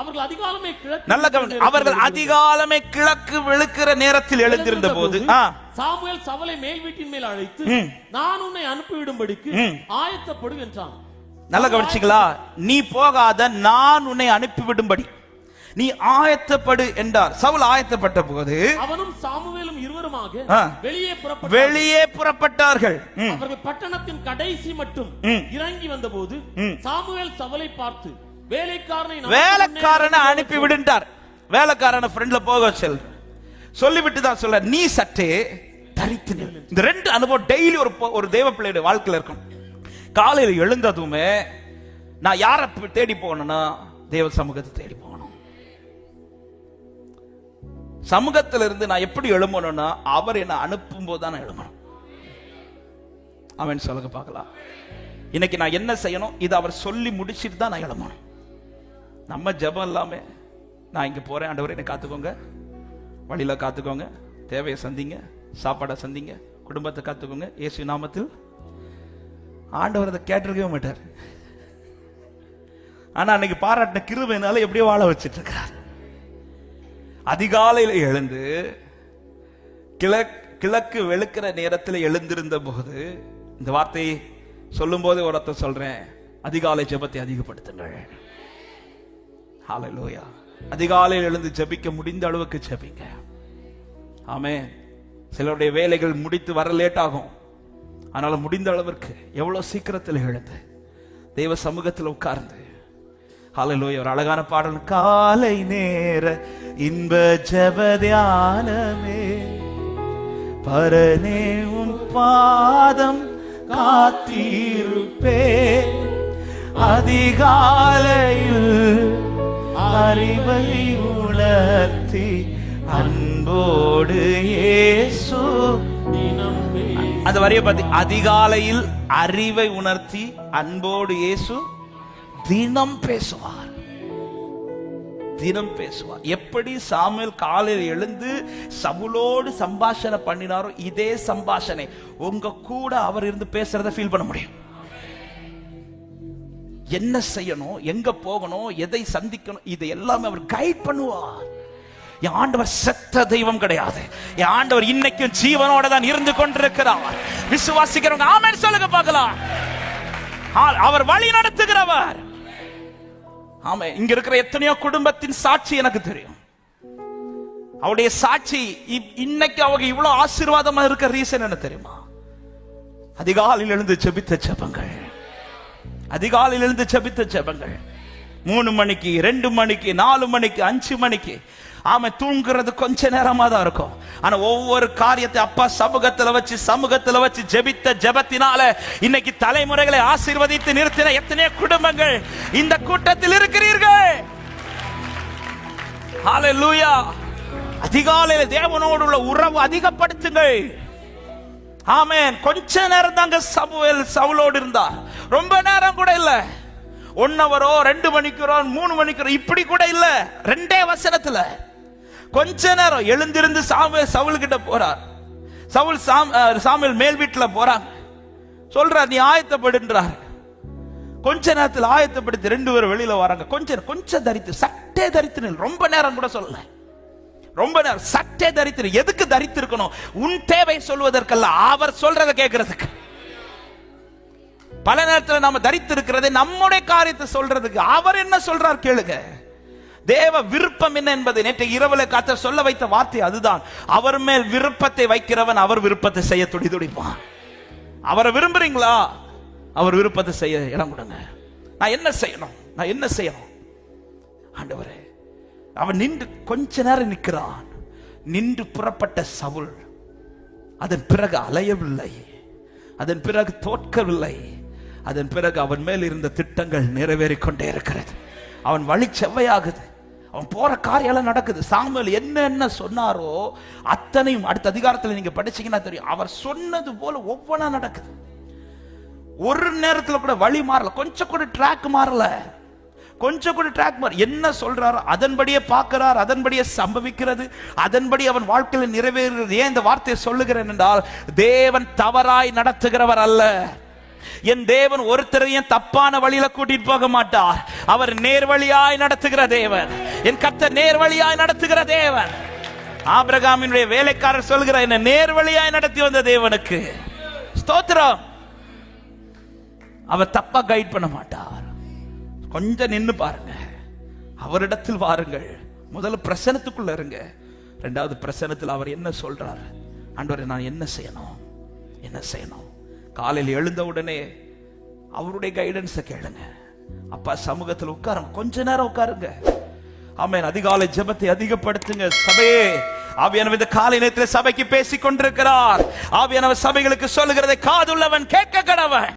அவர்கள் அதிகாலமே கிழக்கு நல்ல அவர்கள் அதிகாலமே கிழக்கு வெளுக்கிற நேரத்தில் எழுந்திருந்த போது சாமுவேல் சவலை மேல் வீட்டின் மேல் அழைத்து. நான் உன்னை அனுப்பிவிடும்படிக்கு. ஆயத்தப்படு என்றான். நல்ல கவனிச்சிங்களா? நீ போகாத நான் உன்னை அனுப்பிவிடும்படி. நீ ஆயத்தப்படு என்றார். சவுல் ஆயத்தப்பட்ட போது அவனும் சாமுவேலும் இருவருமாக. வெளியே வெளியே புறப்பட்டார்கள். அவர்கள் பட்டணத்தின் கடைசி மட்டும். இறங்கி வந்தபோது. சாமுவேல் சவலை பார்த்து வேலைக்காரனை அனுப்பி விடுண்டார் வேலைக்காரனை ஃப்ரெண்ட்ல போக சொல். சொல்லிவிட்டு தான் சொல்ல நீ சற்றே தரித்து இந்த ரெண்டு அனுபவம் டெய்லி ஒரு ஒரு தேவ பிள்ளையுடைய வாழ்க்கையில இருக்கும். காலையில எழுந்ததுமே நான் யாரை தேடி போகணும்னா தேவ சமூகத்தை தேடி போகணும். சமூகத்துல இருந்து நான் எப்படி எழும்பணும்னா அவர் என்ன அனுப்பும் போது தான் நான் எழும்பணும். அவன் சொல்லுங்க பார்க்கலாம். இன்னைக்கு நான் என்ன செய்யணும்? இது அவர் சொல்லி முடிச்சிட்டு தான் நான் எழும்பணும். நம்ம ஜெபம் இல்லாம நான் இங்க போறேன். ஆண்டவரே என்னை காத்துக்கோங்க. வழியில காத்துக்கோங்க. தேவையை சந்திங்க. சாப்பாடை சந்திங்க. குடும்பத்தை காத்துக்கோங்க. இயேசு நாமத்தில். ஆண்டவர் அதை கேட்டிருக்கவே மாட்டார். ஆனா அன்னைக்கு பாராட்டின கிருபைனால எப்படியோ வாழ வச்சுட்டு இருக்கிறார் அதிகாலையில் எழுந்து கிழக் கிழக்கு வெளுக்கிற நேரத்தில் எழுந்திருந்த போது இந்த வார்த்தையை சொல்லும் போது ஒருத்த சொல்றேன். அதிகாலை ஜெபத்தை அதிகப்படுத்துங்கள். ஹalleluya அதிகாலையில் எழுந்து ஜெபிக்க முடிந்த அளவுக்கு ஜபிங்க. ஆமே சிலருடைய வேலைகள் முடித்து வர லேட் ஆகும். ஆனால் முடிந்த அளவிற்கு எவ்வளவு சீக்கிரத்தில் எழுந்து தெய்வ சமூகத்தில் உட்கார்ந்து. ஹalleluya ஒரு அழகான பாடல். காலை நேர இன்ப ஜபதியானமே பரனே உன் பாதம் காத்தீருப்பே. அதிகாலையில் அறிவை உணர்த்தி அன்போடு ஏசு அந்த வரிய பத்தி அதிகாலையில் அறிவை உணர்த்தி அன்போடு இயேசு தினம் பேசுவார். தினம் பேசுவார். எப்படி சாமியல் காலையில் எழுந்து சவுலோடு சம்பாஷணை பண்ணினாரோ இதே சம்பாஷணை. உங்க கூட அவர் இருந்து பேசுறத ஃபீல் பண்ண முடியும். என்ன செய்யணும் எங்க போகணும் எதை சந்திக்கணும் இது எல்லாமே அவர் கைட் பண்ணுவார். என் ஆண்டவர் செத்த தெய்வம் கிடையாது. என் ஆண்டவர் இன்னைக்கும் ஜீவனோட தான் இருந்து கொண்டிருக்கிறார். விசுவாசிக்கிறவங்க ஆமன் சொல்லுங்க பார்க்கலாம். அவர் வழி நடத்துகிறவர். ஆமா இங்க இருக்கிற எத்தனையோ குடும்பத்தின் சாட்சி எனக்கு தெரியும். அவருடைய சாட்சி இன்னைக்கு அவங்க இவ்வளவு ஆசீர்வாதமா இருக்க ரீசன் என்ன தெரியுமா? அதிகாலையில் எழுந்து செபித்த செபங்கள் அதிகாலையில் இருந்து ஜெபித்த ஜெபங்கள். மூணு மணிக்கு ரெண்டு மணிக்கு நாலு மணிக்கு அஞ்சு மணிக்கு. ஆமை தூங்குறது கொஞ்ச நேரமா தான் இருக்கும். ஆனா ஒவ்வொரு காரியத்தை அப்பா சமூகத்துல வச்சு சமூகத்துல வச்சு ஜெபித்த ஜெபத்தினால இன்னைக்கு தலைமுறைகளை ஆசீர்வதித்து நிறுத்தின எத்தனையோ குடும்பங்கள் இந்த கூட்டத்தில் இருக்கிறீர்கள். ஹalleluya அதிகாலையில் தேவனோடு உள்ள உறவு அதிகப்படுத்துங்கள். ஆமேன். கொஞ்ச நேரம் தாங்க சமுவேல் சவுலோடு இருந்தார். ரொம்ப நேரம் கூட இல்ல. ஒன் ஹவரோ ரெண்டு மணிக்கிறோ மூணு மணிக்கிறோ இப்படி கூட இல்ல. ரெண்டே வசனத்துல. கொஞ்ச நேரம் எழுந்திருந்து சாமுவேல் சவுல் கிட்ட போறார். சவுல் சாம் சாமுவேல் மேல் வீட்டுல போறாங்க. சொல்றார் நீ ஆயத்தப்படுன்றார். கொஞ்ச நேரத்தில் ஆயத்தப்படுத்தி ரெண்டு பேரும் வெளியில வராங்க. கொஞ்சம் கொஞ்சம் தரித்து சட்டே தரித்து ரொம்ப நேரம் கூட சொல்லலை. ரொம்ப நேரம் சட்டே தரித்திரு. எதுக்கு தரித்திருக்கணும்? உன் தேவை சொல்வதற்கல்ல. அவர் சொல்றதை கேட்கறதுக்கு பல நேரத்தில் நாம தரித்திருக்கிறது நம்முடைய காரியத்தை சொல்றதுக்கு. அவர் என்ன சொல்றார் கேளுங்க. தேவ விருப்பம் என்ன என்பது நேற்று இரவுல காத்த சொல்ல வைத்த வார்த்தை அதுதான். அவர் மேல் விருப்பத்தை வைக்கிறவன் அவர் விருப்பத்தை செய்ய துடி துடிப்பான். அவரை விரும்புறீங்களா? அவர் விருப்பத்தை செய்ய இடம் கொடுங்க. நான் என்ன செய்யணும்? நான் என்ன செய்யணும்? ஆண்டவரே அவன் நின்று கொஞ்ச நேரம் நிற்கிறான். நின்று புறப்பட்ட சவுல் அதன் பிறகு அலையவில்லை. அதன் பிறகு தோற்கவில்லை. அதன் பிறகு அவன் மேல் இருந்த திட்டங்கள் நிறைவேறிக்கொண்டே இருக்கிறது. அவன் வழி செவ்வையாகுது. அவன் போற காரியம் எல்லாம் நடக்குது. சாமுவேல் என்ன என்ன சொன்னாரோ அத்தனையும் அடுத்த அதிகாரத்தில் நீங்க படிச்சீங்கன்னா தெரியும். அவர் சொன்னது போல ஒவ்வொன்றா நடக்குது. ஒரு நேரத்தில் கூட வழி மாறல. கொஞ்சம் கூட ட்ராக் மாறல. கொஞ்சம் கூட ட்ராக் என்ன சொல்றாரோ அதன்படியே பார்க்கிறார் அதன்படியே சம்பவிக்கிறது அதன்படி அவன் வாழ்க்கையில் நிறைவேறுகிறது. ஏன் இந்த வார்த்தையை சொல்லுகிறேன் என்றால் தேவன் தவறாய் நடத்துகிறவர் அல்ல. என் தேவன் ஒருத்தரையும் தப்பான வழியில கூட்டிட்டு போக மாட்டார்? அவர் நேர்வழியாய் நடத்துகிற தேவன். என் கத்த நேர்வழியாய் நடத்துகிற தேவன். ஆபிரகாமினுடைய வேலைக்காரர் சொல்கிற என்ன நேர்வழியாய் நடத்தி வந்த தேவனுக்கு. ஸ்தோத்திரம். அவர் தப்பா கைட் பண்ண மாட்டார். கொஞ்சம் நின்று பாருங்க. அவரிடத்தில் வாருங்கள். முதல்ல பிரசனத்துக்குள்ள இருங்க. ரெண்டாவது பிரசனத்தில் அவர் என்ன சொல்றார்? ஆண்டவரை நான் என்ன செய்யணும்? என்ன செய்யணும்? காலையில் எழுந்த உடனே அவருடைய கைடன்ஸை கேளுங்க. அப்பா சமூகத்தில் உட்காரும் கொஞ்ச நேரம் உட்காருங்க. ஆமென். அதிகாலை ஜெபத்தை அதிகப்படுத்துங்க. சபையே ஆவியானவர் இந்த காலை நேரத்தில் சபைக்கு பேசிக் கொண்டிருக்கிறார் ஆவியானவர் சபைகளுக்கு சொல்லுகிறதை காதுள்ளவன் கேட்க கடவன்